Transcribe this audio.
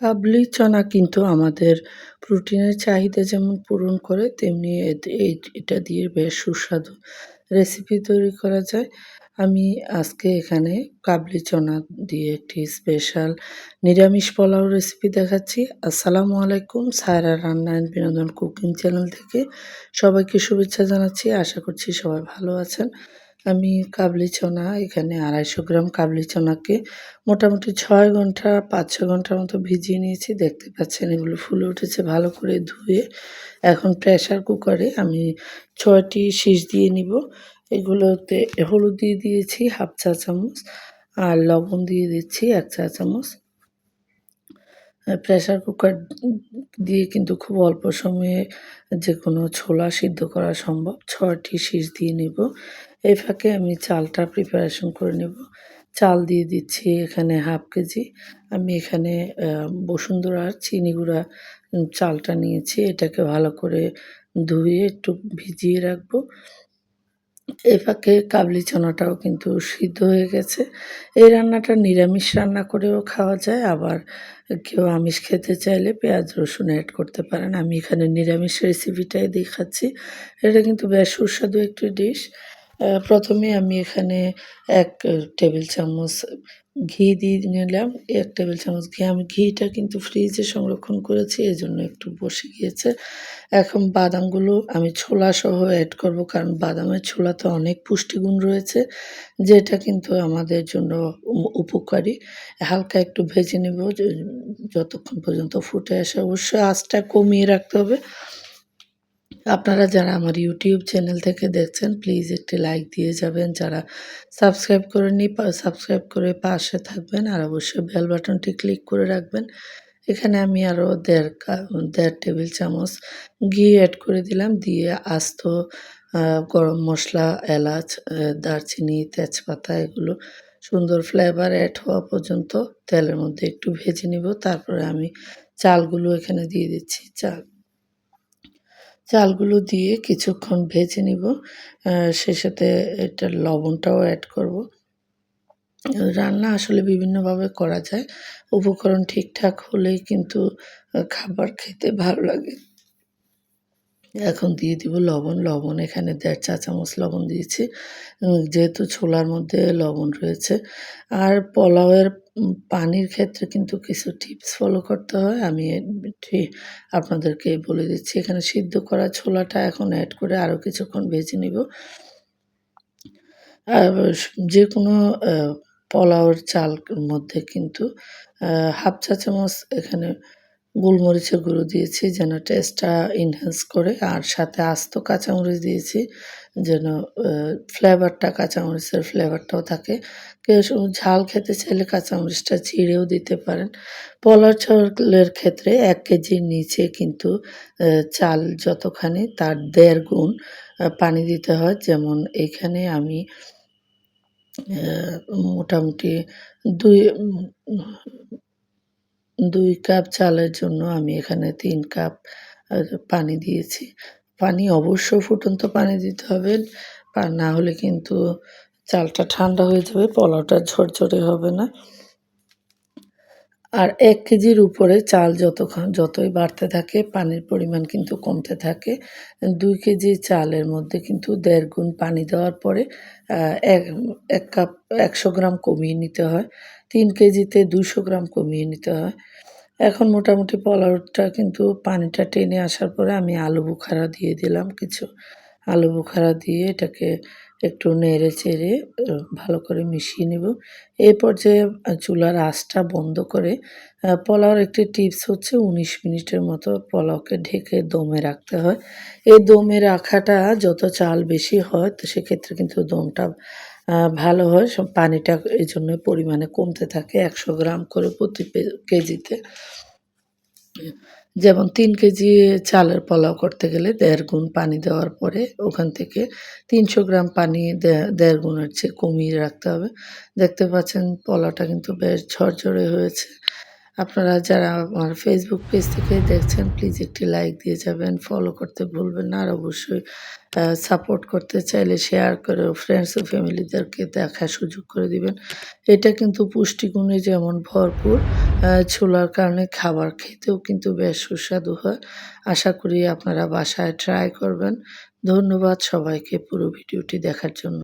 কাবলি চনা কিন্তু আমাদের প্রোটিনের চাহিদা যেমন পূরণ করে, তেমনি এটা দিয়ে বেশ সুস্বাদু রেসিপি তৈরি করা যায়। আমি আজকে এখানে কাবলি চনা দিয়ে একটি স্পেশাল নিরামিষ পোলাও রেসিপি দেখাচ্ছি। আসসালামু আলাইকুম, সায়রা রান্না অ্যান্ড বিনোদন কুকিং চ্যানেল থেকে সবাইকে শুভেচ্ছা জানাচ্ছি। আশা করছি সবাই ভালো আছেন। আমি কাবলি চনা এখানে আড়াইশো গ্রাম কাবলি চনাকে মোটামুটি ছয় ঘণ্টা, পাঁচ ছ ঘণ্টার মতো ভিজিয়ে নিয়েছি। দেখতে পাচ্ছেন এগুলো ফুলে উঠেছে ভালো করে ধুয়ে। এখন প্রেশার কুকারে আমি ছয়টি শীষ দিয়ে নিব। এগুলোতে হলুদ দিয়ে দিয়েছি হাফ চা চামচ আর লবণ দিয়ে দিচ্ছি এক চা চামচ। প্রেশার কুকার দিয়ে কিন্তু খুব অল্প সময়ে যে কোনো ছোলা সিদ্ধ করা সম্ভব। ছয়টি শীষ দিয়ে নেব। এই ফাঁকে আমি চালটা প্রিপারেশন করে নেব। চাল দিয়ে দিচ্ছি এখানে হাফ কেজি। আমি এখানে বসুন্ধরার চিনি গুঁড়া চালটা নিয়েছি। এটাকে ভালো করে ধুয়ে একটু ভিজিয়ে রাখব। এ ফাঁকে কাবলি চানাটাও কিন্তু সিদ্ধ হয়ে গেছে। এই রান্নাটা নিরামিষ রান্না করেও খাওয়া যায়, আবার কেউ আমিষ খেতে চাইলে পেঁয়াজ রসুন অ্যাড করতে পারেন। আমি এখানে নিরামিষ রেসিপিটাই দেখাচ্ছি এটা কিন্তু বেশ সুস্বাদু একটি ডিশ প্রথমে আমি এখানে এক টেবিল চামচ ঘি দিয়ে নিলাম। এক টেবিল চামচ ঘি। আমি ঘিটা কিন্তু ফ্রিজে সংরক্ষণ করেছি এই জন্য একটু বসে গিয়েছে। এখন বাদামগুলো আমি ছোলা সহ অ্যাড করব, কারণ বাদামের ছোলাতে অনেক পুষ্টিগুণ রয়েছে, যেটা কিন্তু আমাদের জন্য উপকারী। হালকা একটু ভেজে নেব, যতক্ষণ পর্যন্ত ফুটে আসে। অবশ্যই আঁচটা কমিয়ে রাখতে হবে। আপনারা যারা আমার ইউটিউব চ্যানেল থেকে দেখছেন প্লিজ একটি লাইক দিয়ে যাবেন। যারা সাবস্ক্রাইব করে করেননি সাবস্ক্রাইব করে পাশে থাকবেন আর অবশ্যই বেল বাটনটি ক্লিক করে রাখবেন। এখানে আমি আরও দেড় দেড় টেবিল চামচ ঘি অ্যাড করে দিলাম। দিয়ে আস্ত গরম মশলা, এলাচ দারচিনি, তেজপাতা, এগুলো সুন্দর ফ্লেভার অ্যাড হওয়া পর্যন্ত তেলের মধ্যে একটু ভেজে নিব। তারপরে আমি চালগুলো এখানে দিয়ে দিচ্ছি। চাল চালগুলো দিয়ে কিছুক্ষণ ভেজে নিব। সে সাথে এটার লবণটাও অ্যাড করব। রান্না আসলে বিভিন্নভাবে করা যায়। উপকরণ ঠিকঠাক হলেই কিন্তু খাবার খেতে ভালো লাগে। এখন দিয়ে দিব লবণ। লবণ এখানে দেড় চা চামচ লবণ দিয়েছি। যেহেতু ছোলার মধ্যে লবণ রয়েছে। আর পোলাওয়ের পানির ক্ষেত্রে কিন্তু কিছু টিপস ফলো করতে হয়। আমি আপনাদেরকে বলে দিচ্ছি, এখানে সিদ্ধ করা ছোলাটা এখন অ্যাড করে আরও কিছুক্ষণ ভেজে নিব। যে কোনো পোলাওয়ের চাল মধ্যে কিন্তু হাফ চা চামচ এখানে গোলমরিচের গুঁড়ো দিয়েছি, যেন টেস্টটা ইনহ্যান্স করে, আর সাথে আস্ত কাঁচামরিচ দিয়েছি, যেন ফ্লেভারটা কাঁচামরিচের ফ্লেভারটাও থাকে। কেউ ঝাল খেতে চাইলে কাঁচামরিচটা চিড়েও দিতে পারেন। পলার চালের ক্ষেত্রে এক কেজির নিচে কিন্তু চাল যতখানি, তার দেড় গুণ পানি দিতে হয়। যেমন এখানে আমি মোটামুটি দুই দুই কাপ চালের জন্য আমি এখানে তিন কাপ পানি দিয়েছি। পানি অবশ্য ফুটন্ত পানি দিতে হবে না হলে কিন্তু চালটা ঠান্ডা হয়ে যাবে পোলাওটা ঝরঝরে হবে না। আর এক কেজির উপরে চাল যতক্ষণ যতই বাড়তে থাকে, পানির পরিমাণ কিন্তু কমতে থাকে। দুই কেজি চালের মধ্যে কিন্তু দেড় গুণ পানি দেওয়ার পরে এক এক কাপ একশো গ্রাম কমিয়ে নিতে হয়। তিন কেজিতে দুশো গ্রাম কমিয়ে নিতে হয়। এখন মোটামুটি পোলাওটা কিন্তু পানিটা টেনে আসার পরে আমি আলু বুখারা দিয়ে দিলাম কিছু। আলু বুখারা দিয়ে এটাকে একটু নেড়ে চেড়ে ভালো করে মিশিয়ে নেব। এই পর্যায়ে চুলার আঁচটা বন্ধ করে পোলাওর একটি টিপস হচ্ছে উনিশ মিনিটের মতো পোলাওকে ঢেকে দমে রাখতে হয়। এই দমে রাখাটা যত চাল বেশি হয়, তো সেক্ষেত্রে কিন্তু দমটা ভালো হয়। সব পানিটা এই জন্য পরিমাণে কমতে থাকে, একশো গ্রাম করে প্রতি কেজিতে। যেমন তিন কেজি চালের পোলাও করতে গেলে দেড় গুণ পানি দেওয়ার পরে ওখান থেকে তিনশো গ্রাম পানি দেড় গুণের চেয়ে কমিয়ে রাখতে হবে। দেখতে পাচ্ছেন পোলাওটা কিন্তু বেশ ঝরঝরে হয়েছে। আপনারা যারা আমার ফেসবুক পেজ থেকে দেখছেন প্লিজ একটি লাইক দিয়ে যাবেন ফলো করতে ভুলবেন না। আর অবশ্যই সাপোর্ট করতে চাইলে শেয়ার করে ফ্রেন্ডস ও ফ্যামিলিদেরকে দেখার সুযোগ করে দিবেন। এটা কিন্তু পুষ্টিগুণে যেমন ভরপুর ছোলার কারণে খাবার খেতেও কিন্তু বেশ সুস্বাদু হয়। আশা করি আপনারা বাসায় ট্রাই করবেন। ধন্যবাদ সবাইকে পুরো ভিডিওটি দেখার জন্য।